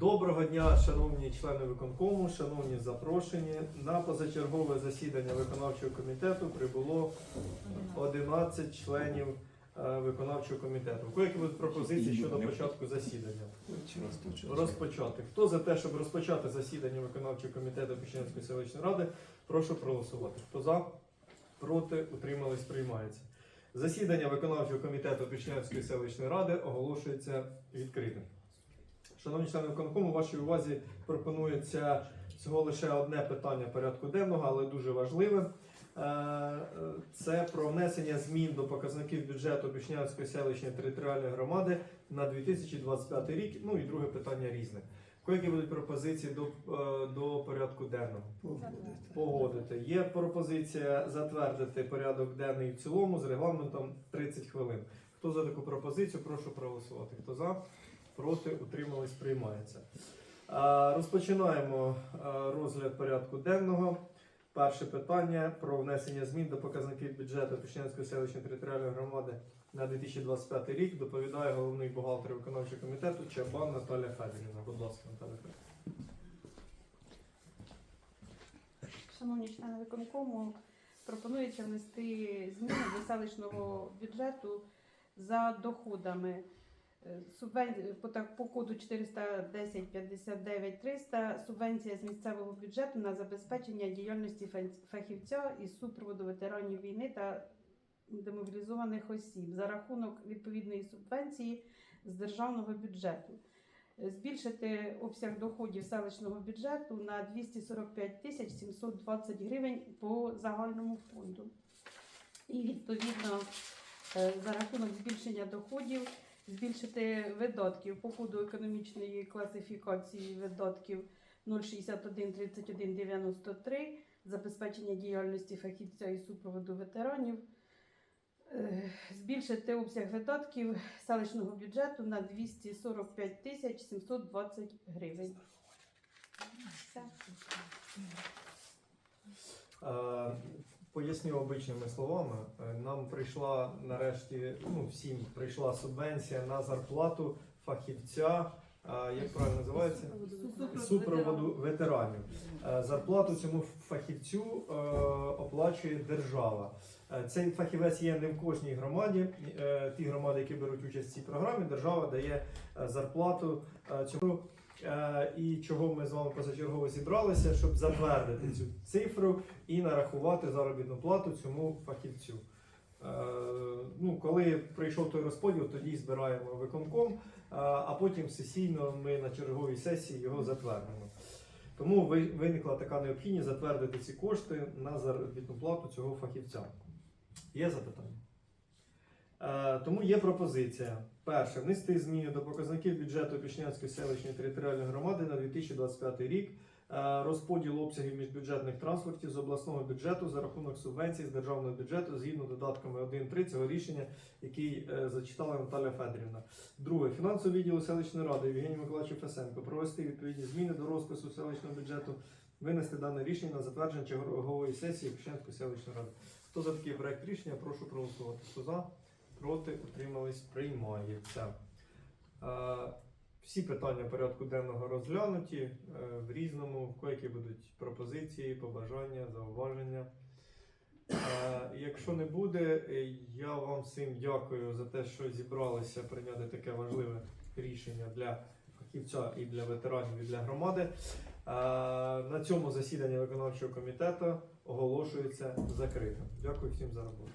Доброго дня, шановні члени виконкому, шановні запрошені. На позачергове засідання виконавчого комітету прибуло 11 членів е, виконавчого комітету. У які будуть пропозиції щодо початку засідання? Розпочати. Хто за те, щоб розпочати засідання виконавчого комітету Печенської селищної ради, прошу проголосувати. Хто за? Проти? Утримались? Приймається. Засідання виконавчого комітету Печенської селищної ради оголошується відкритим. Шановні члени виконкому, вашій увазі пропонується всього лише одне питання порядку денного, але дуже важливе. Е, Це про внесення змін до показників бюджету Пішнянської селищної територіальної громади на 2025 рік. Ну і друге питання різне. Які будуть пропозиції до, е, до порядку денного? Погодити. Є пропозиція затвердити порядок денний в цілому з регламентом 30 хвилин. Хто за таку пропозицію, прошу проголосувати. Хто за? Проти утримались, приймається. Розпочинаємо розгляд порядку денного. Перше питання про внесення змін до показників бюджету Пішнянської селищної територіальної громади на 2025 рік. Доповідає головний бухгалтер виконавчого комітету Чабан Наталя Федорівна. Будь ласка, Наталя Федорівна. Шановні члени виконкому, пропонується внести зміни до селищного бюджету за доходами. Е, Субвен... по, так, по коду 410 59 300 субвенція з місцевого бюджету на забезпечення діяльності фахівця із супроводу ветеранів війни та демобілізованих осіб за рахунок відповідної субвенції з державного бюджету збільшити обсяг доходів селищного бюджету на 245 тисяч 720 гривень по загальному фонду. І відповідно е, за рахунок збільшення доходів збільшити видатків по коду економічної класифікації видатків 061 31 93 забезпечення діяльності фахівця і супроводу ветеранів. Е, Збільшити обсяг видатків селищного бюджету на 245 тисяч 720 гривень. Все. Поясню обичними словами. Е, Нам прийшла нарешті, ну всім прийшла субвенція на зарплату фахівця. е, Як правильно називається? Супроводу ветеранів. Е, Зарплату цьому фахівцю оплачує держава. Цей фахівець є не в кожній громаді. Ті громади, які беруть участь в цій програмі, держава дає зарплату цьому. Е, І чого ми з вами позачергово зібралися, щоб затвердити цю цифру і нарахувати заробітну плату цьому фахівцю. Е, Ну, коли прийшов той розподіл, тоді збираємо виконком, е, а потім сесійно ми на черговій сесії його затвердимо. Тому виникла така необхідність затвердити ці кошти на заробітну плату цього фахівця. Є запитання? Е, Тому є пропозиція. Перше, внести зміни до показників бюджету Пішнянської селищної територіальної громади на 2025 рік. Е, Розподіл обсягів міжбюджетних транспортів з обласного бюджету за рахунок субвенцій з державного бюджету згідно додатками 1.3 цього рішення, який е, зачитала Наталя Федорівна. Друге, фінансовий відділ селищної ради Євгенію Миколаївичу Фесенко провести відповідні зміни до розпису селищного бюджету, винести дане рішення на затвердження чергової сесії Пішнянської селищної ради. Хто за такий проект рішення, прошу проголосувати. Хто за? Проти утримались, приймається. Е, Всі питання порядку денного розглянуті е, в різному, в які будуть пропозиції, побажання, зауваження. Е, Якщо не буде, я вам всім дякую за те, що зібралися прийняти таке важливе рішення для фахівця і для ветеранів, і для громади. На цьому засідання виконавчого комітету оголошується закритим. Дякую всім за роботу.